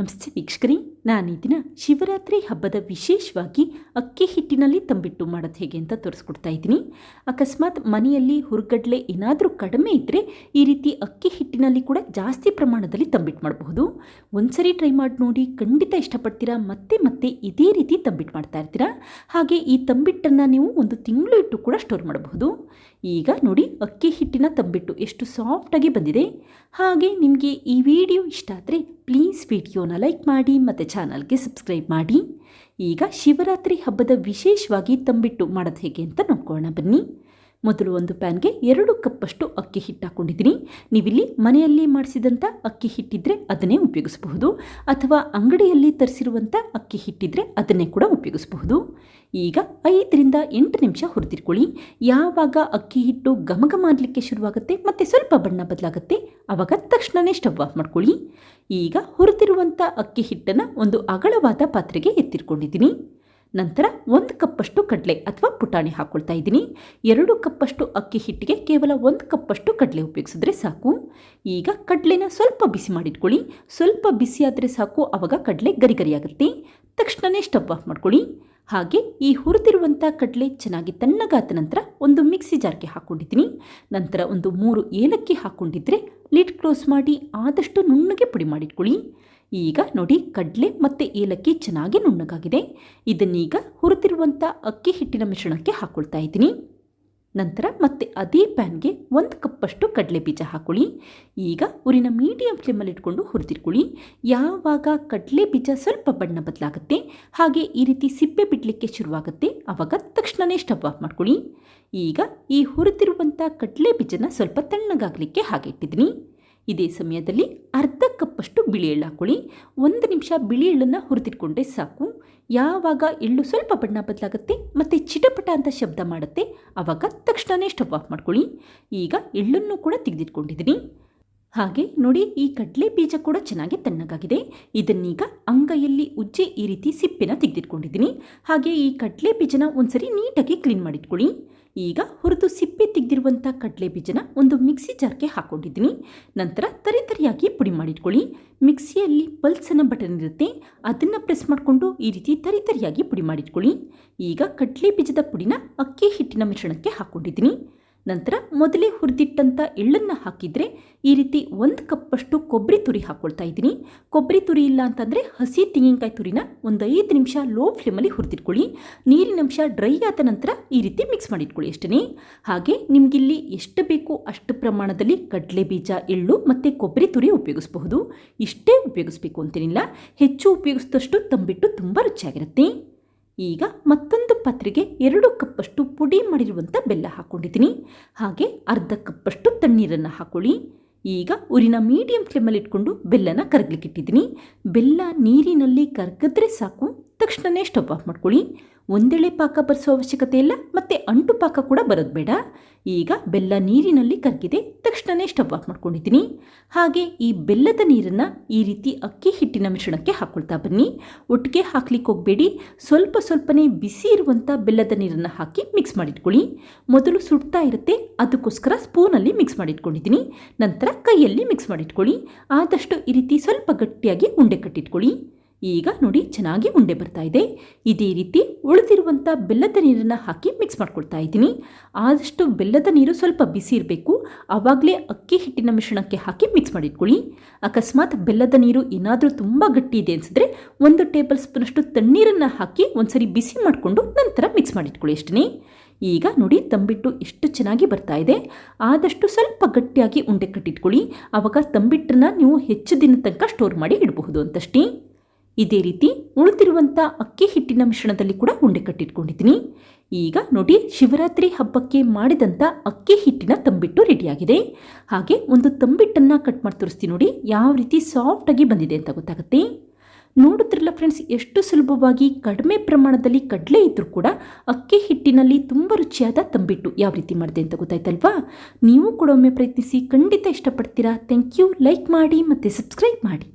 ನಮಸ್ತೆ ವೀಕ್ಷಕರೇ ನಾನು ಈ ದಿನ ಶಿವರಾತ್ರಿ ಹಬ್ಬದ ವಿಶೇಷವಾಗಿ ಅಕ್ಕಿ ಹಿಟ್ಟಿನಲ್ಲಿ ತಂಬಿಟ್ಟು ಮಾಡೋದು ಹೇಗೆ ಅಂತ ತೋರಿಸ್ಕೊಡ್ತಾ ಇದ್ದೀನಿ. ಅಕಸ್ಮಾತ್ ಮನೆಯಲ್ಲಿ ಹುರುಗಡ್ಲೆ ಏನಾದರೂ ಕಡಿಮೆ ಇದ್ದರೆ ಈ ರೀತಿ ಅಕ್ಕಿ ಹಿಟ್ಟಿನಲ್ಲಿ ಕೂಡ ಜಾಸ್ತಿ ಪ್ರಮಾಣದಲ್ಲಿ ತಂಬಿಟ್ಟು ಮಾಡಬಹುದು. ಒಂದ್ಸರಿ ಟ್ರೈ ಮಾಡಿ ನೋಡಿ, ಖಂಡಿತ ಇಷ್ಟಪಡ್ತೀರಾ? ಮತ್ತೆ ಮತ್ತೆ ಇದೇ ರೀತಿ ತಂಬಿಟ್ಟು ಮಾಡ್ತಾ ಇರ್ತೀರಾ? ಹಾಗೆ ಈ ತಂಬಿಟ್ಟನ್ನು ನೀವು ಒಂದು ತಿಂಗಳು ಇಟ್ಟು ಕೂಡ ಸ್ಟೋರ್ ಮಾಡಬಹುದು. ಈಗ ನೋಡಿ, ಅಕ್ಕಿ ಹಿಟ್ಟಿನ ತಂಬಿಟ್ಟು ಎಷ್ಟು ಸಾಫ್ಟಾಗಿ ಬಂದಿದೆ. ಹಾಗೆ ನಿಮಗೆ ಈ ವಿಡಿಯೋ ಇಷ್ಟ ಆದರೆ ಪ್ಲೀಸ್ ವಿಡಿಯೋನ ಲೈಕ್ ಮಾಡಿ ಮತ್ತು ಚಾನಲ್ಗೆ ಸಬ್ಸ್ಕ್ರೈಬ್ ಮಾಡಿ. ಈಗ ಶಿವರಾತ್ರಿ ಹಬ್ಬದ ವಿಶೇಷವಾಗಿ ತಂಬಿಟ್ಟು ಮಾಡೋದು ಹೇಗೆ ಅಂತ ನೋಡ್ಕೊಳ್ಳೋಣ ಬನ್ನಿ. ಮೊದಲು ಒಂದು ಪ್ಯಾನ್ಗೆ ಎರಡು ಕಪ್ಪಷ್ಟು ಅಕ್ಕಿ ಹಿಟ್ಟು ಹಾಕ್ಕೊಂಡಿದ್ದೀನಿ ನೀವಿಲ್ಲಿ ಮನೆಯಲ್ಲಿ ಮಾಡಿಸಿದಂಥ ಅಕ್ಕಿ ಹಿಟ್ಟಿದ್ರೆ ಅದನ್ನೇ ಉಪಯೋಗಿಸಬಹುದು. ಅಥವಾ ಅಂಗಡಿಯಲ್ಲಿ ತರಿಸಿರುವಂಥ ಅಕ್ಕಿ ಹಿಟ್ಟಿದ್ರೆ ಅದನ್ನೇ ಕೂಡ ಉಪಯೋಗಿಸಬಹುದು. ಈಗ ಐದರಿಂದ ಎಂಟು ನಿಮಿಷ ಹುರಿದಿಟ್ಕೊಳ್ಳಿ. ಯಾವಾಗ ಅಕ್ಕಿ ಹಿಟ್ಟು ಗಮಗ ಮಾಡಲಿಕ್ಕೆ ಶುರುವಾಗುತ್ತೆ ಮತ್ತು ಸ್ವಲ್ಪ ಬಣ್ಣ ಬದಲಾಗುತ್ತೆ ಆವಾಗ ತಕ್ಷಣವೇ ಸ್ಟವ್ ಆಫ್ ಮಾಡ್ಕೊಳ್ಳಿ. ಈಗ ಹುರಿದಿರುವಂಥ ಅಕ್ಕಿ ಹಿಟ್ಟನ್ನು ಒಂದು ಅಗಲವಾದ ಪಾತ್ರೆಗೆ ಎತ್ತಿಟ್ಕೊಂಡಿದ್ದೀನಿ. ನಂತರ ಒಂದು ಕಪ್ಪಷ್ಟು ಕಡಲೆ ಅಥವಾ ಪುಟಾಣಿ ಹಾಕ್ಕೊಳ್ತಾ ಇದ್ದೀನಿ. ಎರಡು ಕಪ್ಪಷ್ಟು ಅಕ್ಕಿ ಹಿಟ್ಟಿಗೆ ಕೇವಲ ಒಂದು ಕಪ್ಪಷ್ಟು ಕಡಲೆ ಉಪಯೋಗಿಸಿದ್ರೆ ಸಾಕು. ಈಗ ಕಡಲೆನ ಸ್ವಲ್ಪ ಬಿಸಿ ಮಾಡಿಟ್ಕೊಳ್ಳಿ. ಸ್ವಲ್ಪ ಬಿಸಿಯಾದರೆ ಸಾಕು ಆವಾಗ ಕಡಲೆ ಗರಿಗರಿಯಾಗುತ್ತೆ ತಕ್ಷಣವೇ ಸ್ಟವ್ ಆಫ್ ಮಾಡ್ಕೊಳ್ಳಿ. ಹಾಗೆ ಈ ಹುರಿದಿರುವಂಥ ಕಡಲೆ ಚೆನ್ನಾಗಿ ತಣ್ಣಗಾದ ನಂತರ ಒಂದು ಮಿಕ್ಸಿ ಜಾರ್ಗೆ ಹಾಕ್ಕೊಂಡಿದ್ದೀನಿ ನಂತರ ಒಂದು ಮೂರು ಏಲಕ್ಕಿ ಹಾಕ್ಕೊಂಡಿದ್ರೆ ಲಿಡ್ ಕ್ಲೋಸ್ ಮಾಡಿ ಆದಷ್ಟು ನುಣ್ಣಗೆ ಪುಡಿ ಮಾಡಿಟ್ಕೊಳ್ಳಿ. ಈಗ ನೋಡಿ ಕಡಲೆ ಮತ್ತು ಏಲಕ್ಕಿ ಚೆನ್ನಾಗಿ ನುಣ್ಣಗಾಗಿದೆ. ಇದನ್ನೀಗ ಹುರಿದಿರುವಂಥ ಅಕ್ಕಿ ಹಿಟ್ಟಿನ ಮಿಶ್ರಣಕ್ಕೆ ಹಾಕ್ಕೊಳ್ತಾ ಇದ್ದೀನಿ. ನಂತರ ಮತ್ತೆ ಅದೇ ಪ್ಯಾನ್ಗೆ ಒಂದು ಕಪ್ಪಷ್ಟು ಕಡಲೆ ಬೀಜ ಹಾಕೊಳ್ಳಿ. ಈಗ ಊರಿನ ಮೀಡಿಯಂ ಫ್ಲೇಮಲ್ಲಿ ಇಟ್ಕೊಂಡು ಹುರಿದಿಟ್ಕೊಳ್ಳಿ. ಯಾವಾಗ ಕಡಲೆ ಬೀಜ ಸ್ವಲ್ಪ ಬಣ್ಣ ಬದಲಾಗುತ್ತೆ, ಹಾಗೆ ಈ ರೀತಿ ಸಿಪ್ಪೆ ಬಿಡಲಿಕ್ಕೆ ಶುರುವಾಗುತ್ತೆ ಆವಾಗ ತಕ್ಷಣವೇ ಸ್ಟವ್ ಆಫ್ ಮಾಡ್ಕೊಳ್ಳಿ. ಈಗ ಈ ಹುರಿದಿರುವಂಥ ಕಡಲೆ ಬೀಜನ ಸ್ವಲ್ಪ ತಣ್ಣಗಾಗಲಿಕ್ಕೆ ಹಾಗೆ ಇಟ್ಟಿದ್ದೀನಿ. ಇದೇ ಸಮಯದಲ್ಲಿ ಅರ್ಧ ಕಪ್ಪಷ್ಟು ಬಿಳಿ ಎಳ್ಳು ಹಾಕ್ಕೊಳ್ಳಿ ಒಂದು ನಿಮಿಷ ಬಿಳಿ ಎಳ್ಳನ್ನು ಹುರಿದಿಟ್ಕೊಂಡ್ರೆ ಸಾಕು. ಯಾವಾಗ ಎಳ್ಳು ಸ್ವಲ್ಪ ಬಣ್ಣ ಬದಲಾಗುತ್ತೆ ಮತ್ತು ಚಿಟಪಟ ಅಂತ ಶಬ್ದ ಮಾಡುತ್ತೆ ಆವಾಗ ತಕ್ಷಣವೇ ಸ್ಟವ್ ಆಫ್ ಮಾಡ್ಕೊಳ್ಳಿ. ಈಗ ಎಳ್ಳನ್ನು ಕೂಡ ತೆಗೆದಿಟ್ಕೊಂಡಿದ್ದೀನಿ. ಹಾಗೆ ನೋಡಿ, ಈ ಕಡಲೆ ಬೀಜ ಕೂಡ ಚೆನ್ನಾಗಿ ತಣ್ಣಗಾಗಿದೆ. ಇದನ್ನೀಗ ಅಂಗೈಯಲ್ಲಿ ಉಜ್ಜೆ ಈ ರೀತಿ ಸಿಪ್ಪೆನ ತೆಗೆದಿಟ್ಕೊಂಡಿದ್ದೀನಿ. ಹಾಗೆ ಈ ಕಡಲೆ ಬೀಜನ ಒಂದ್ಸರಿ ನೀಟಾಗಿ ಕ್ಲೀನ್ ಮಾಡಿಟ್ಕೊಳ್ಳಿ. ಈಗ ಹುರಿದು ಸಿಪ್ಪೆ ತೆಗೆದಿರುವಂಥ ಕಡಲೆ ಬೀಜನ ಒಂದು ಮಿಕ್ಸಿ ಜಾರ್ಗೆ ಹಾಕ್ಕೊಂಡಿದ್ದೀನಿ. ನಂತರ ತರಿತರಿಯಾಗಿ ಪುಡಿ ಮಾಡಿಟ್ಕೊಳ್ಳಿ. ಮಿಕ್ಸಿಯಲ್ಲಿ ಪಲ್ಸನ ಬಟನ್ ಇರುತ್ತೆ, ಅದನ್ನು ಪ್ರೆಸ್ ಮಾಡಿಕೊಂಡು ಈ ರೀತಿ ತರಿತರಿಯಾಗಿ ಪುಡಿ ಮಾಡಿಟ್ಕೊಳ್ಳಿ. ಈಗ ಕಡಲೆ ಬೀಜದ ಪುಡಿನ ಅಕ್ಕಿ ಹಿಟ್ಟಿನ ಮಿಶ್ರಣಕ್ಕೆ ಹಾಕ್ಕೊಂಡಿದ್ದೀನಿ. ನಂತರ ಮೊದಲೇ ಹುರಿದಿಟ್ಟಂಥ ಎಳ್ಳನ್ನು ಹಾಕಿದರೆ ಈ ರೀತಿ ಒಂದು ಕಪ್ಪಷ್ಟು ಕೊಬ್ಬರಿ ತುರಿ ಹಾಕ್ಕೊಳ್ತಾ ಇದ್ದೀನಿ. ಕೊಬ್ಬರಿ ತುರಿ ಇಲ್ಲ ಅಂತಂದರೆ ಹಸಿ ತೆಂಗಿನಕಾಯಿ ತುರಿನ ಒಂದು ಐದು ನಿಮಿಷ ಲೋ ಫ್ಲೇಮಲ್ಲಿ ಹುರಿದಿಟ್ಕೊಳ್ಳಿ. ನೀರಿನಂಶ ಡ್ರೈ ಆದ ನಂತರ ಈ ರೀತಿ ಮಿಕ್ಸ್ ಮಾಡಿಟ್ಕೊಳ್ಳಿ ಅಷ್ಟೇ ಹಾಗೆ ನಿಮಗಿಲ್ಲಿ ಎಷ್ಟು ಬೇಕೋ ಅಷ್ಟು ಪ್ರಮಾಣದಲ್ಲಿ ಕಡಲೆ ಬೀಜ ಎಳ್ಳು ಮತ್ತು ಕೊಬ್ಬರಿ ತುರಿ ಉಪಯೋಗಿಸಬಹುದು. ಇಷ್ಟೇ ಉಪಯೋಗಿಸ್ಬೇಕು ಅಂತೇನಿಲ್ಲ. ಹೆಚ್ಚು ಉಪಯೋಗಿಸಿದಷ್ಟು ತಂಬಿಟ್ಟು ತುಂಬ ರುಚಿಯಾಗಿರುತ್ತೆ. ಈಗ ಮತ್ತೊಂದು ಪಾತ್ರೆಗೆ ಎರಡು ಕಪ್ಪಷ್ಟು ಪುಡಿ ಮಾಡಿರುವಂಥ ಬೆಲ್ಲ ಹಾಕ್ಕೊಂಡಿದ್ದೀನಿ ಹಾಗೆ ಅರ್ಧ ಕಪ್ಪಷ್ಟು ತಣ್ಣೀರನ್ನು ಹಾಕ್ಕೊಳ್ಳಿ ಈಗ ಊರಿನ ಮೀಡಿಯಂ ಫ್ಲೇಮಲ್ಲಿ ಇಟ್ಕೊಂಡು ಬೆಲ್ಲನ ಕರಗಲಿಕ್ಕಿಟ್ಟಿದ್ದೀನಿ ಬೆಲ್ಲ ನೀರಿನಲ್ಲಿ ಕರಗಿದ್ರೆ ಸಾಕು ತಕ್ಷಣವೇ ಸ್ಟವ್ ಆಫ್ ಮಾಡ್ಕೊಳ್ಳಿ. ಒಂದೆಳೆ ಪಾಕ ಬರೆಸೋ ಅವಶ್ಯಕತೆ ಇಲ್ಲ, ಮತ್ತು ಅಂಟು ಪಾಕ ಕೂಡ ಬರೋದು ಬೇಡ. ಈಗ ಬೆಲ್ಲ ನೀರಿನಲ್ಲಿ ಕರಗಿದೆ ತಕ್ಷಣವೇ ಸ್ಟವ್ ಆಫ್ ಮಾಡ್ಕೊಂಡಿದ್ದೀನಿ. ಹಾಗೆ ಈ ಬೆಲ್ಲದ ನೀರನ್ನು ಈ ರೀತಿ ಅಕ್ಕಿ ಹಿಟ್ಟಿನ ಮಿಶ್ರಣಕ್ಕೆ ಹಾಕ್ಕೊಳ್ತಾ ಬನ್ನಿ. ಒಟ್ಟಿಗೆ ಹಾಕ್ಲಿಕ್ಕೆ ಹೋಗಬೇಡಿ. ಸ್ವಲ್ಪ ಸ್ವಲ್ಪನೇ ಬಿಸಿ ಇರುವಂಥ ಬೆಲ್ಲದ ನೀರನ್ನು ಹಾಕಿ ಮಿಕ್ಸ್ ಮಾಡಿಟ್ಕೊಳ್ಳಿ. ಮೊದಲು ಸುಡ್ತಾ ಇರುತ್ತೆ, ಅದಕ್ಕೋಸ್ಕರ ಸ್ಪೂನಲ್ಲಿ ಮಿಕ್ಸ್ ಮಾಡಿಟ್ಕೊಂಡಿದ್ದೀನಿ. ನಂತರ ಕೈಯಲ್ಲಿ ಮಿಕ್ಸ್ ಮಾಡಿಟ್ಕೊಳ್ಳಿ. ಆದಷ್ಟು ಈ ರೀತಿ ಸ್ವಲ್ಪ ಗಟ್ಟಿಯಾಗಿ ಉಂಡೆ ಕಟ್ಟಿಟ್ಕೊಳ್ಳಿ. ಈಗ ನೋಡಿ ಚೆನ್ನಾಗಿ ಉಂಡೆ ಬರ್ತಾ ಇದೆ. ಇದೇ ರೀತಿ ಉಳಿದಿರುವಂಥ ಬೆಲ್ಲದ ನೀರನ್ನು ಹಾಕಿ ಮಿಕ್ಸ್ ಮಾಡ್ಕೊಳ್ತಾ ಇದ್ದೀನಿ. ಆದಷ್ಟು ಬೆಲ್ಲದ ನೀರು ಸ್ವಲ್ಪ ಬಿಸಿ ಇರಬೇಕು. ಆವಾಗಲೇ ಅಕ್ಕಿ ಹಿಟ್ಟಿನ ಮಿಶ್ರಣಕ್ಕೆ ಹಾಕಿ ಮಿಕ್ಸ್ ಮಾಡಿಟ್ಕೊಳ್ಳಿ. ಅಕಸ್ಮಾತ್ ಬೆಲ್ಲದ ನೀರು ಏನಾದರೂ ತುಂಬ ಗಟ್ಟಿ ಇದೆ ಅನಿಸಿದ್ರೆ ಒಂದು ಟೇಬಲ್ ಸ್ಪೂನಷ್ಟು ತಣ್ಣೀರನ್ನು ಹಾಕಿ ಒಂದ್ಸರಿ ಬಿಸಿ ಮಾಡಿಕೊಂಡು ನಂತರ ಮಿಕ್ಸ್ ಮಾಡಿಟ್ಕೊಳ್ಳಿ ಅಷ್ಟೇ ಈಗ ನೋಡಿ ತಂಬಿಟ್ಟು ಎಷ್ಟು ಚೆನ್ನಾಗಿ ಬರ್ತಾ ಇದೆ. ಆದಷ್ಟು ಸ್ವಲ್ಪ ಗಟ್ಟಿಯಾಗಿ ಉಂಡೆ ಕಟ್ಟಿಟ್ಕೊಳ್ಳಿ. ಆವಾಗ ತಂಬಿಟ್ಟನ್ನು ನೀವು ಹೆಚ್ಚು ದಿನ ತನಕ ಸ್ಟೋರ್ ಮಾಡಿ ಇಡಬಹುದು ಅಂತಷ್ಟೇ. ಇದೇ ರೀತಿ ಉಳಿದಿರುವಂಥ ಅಕ್ಕಿ ಹಿಟ್ಟಿನ ಮಿಶ್ರಣದಲ್ಲಿ ಕೂಡ ಉಂಡೆ ಕಟ್ಟಿಟ್ಕೊಂಡಿದ್ದೀನಿ. ಈಗ ನೋಡಿ, ಶಿವರಾತ್ರಿ ಹಬ್ಬಕ್ಕೆ ಮಾಡಿದಂಥ ಅಕ್ಕಿ ಹಿಟ್ಟಿನ ತಂಬಿಟ್ಟು ರೆಡಿಯಾಗಿದೆ. ಹಾಗೆ ಒಂದು ತಂಬಿಟ್ಟನ್ನು ಕಟ್ ಮಾಡಿ ತೋರಿಸ್ತೀನಿ ನೋಡಿ, ಯಾವ ರೀತಿ ಸಾಫ್ಟಾಗಿ ಬಂದಿದೆ ಅಂತ ಗೊತ್ತಾಗುತ್ತೆ. ನೋಡುತ್ತಿರಲ್ಲ ಫ್ರೆಂಡ್ಸ್ ಎಷ್ಟು ಸುಲಭವಾಗಿ ಕಡಿಮೆ ಪ್ರಮಾಣದಲ್ಲಿ ಕಡಲೆ ಇದ್ದರೂ ಕೂಡ ಅಕ್ಕಿ ಹಿಟ್ಟಿನಲ್ಲಿ ತುಂಬ ರುಚಿಯಾದ ತಂಬಿಟ್ಟು ಯಾವ ರೀತಿ ಮಾಡಿದೆ ಅಂತ ಗೊತ್ತಾಯ್ತಲ್ವಾ? ನೀವು ಕೂಡ ಒಮ್ಮೆ ಪ್ರಯತ್ನಿಸಿ, ಖಂಡಿತ ಇಷ್ಟಪಡ್ತೀರಾ? ಥ್ಯಾಂಕ್ ಯು ಲೈಕ್ ಮಾಡಿ ಮತ್ತು ಸಬ್ಸ್ಕ್ರೈಬ್ ಮಾಡಿ.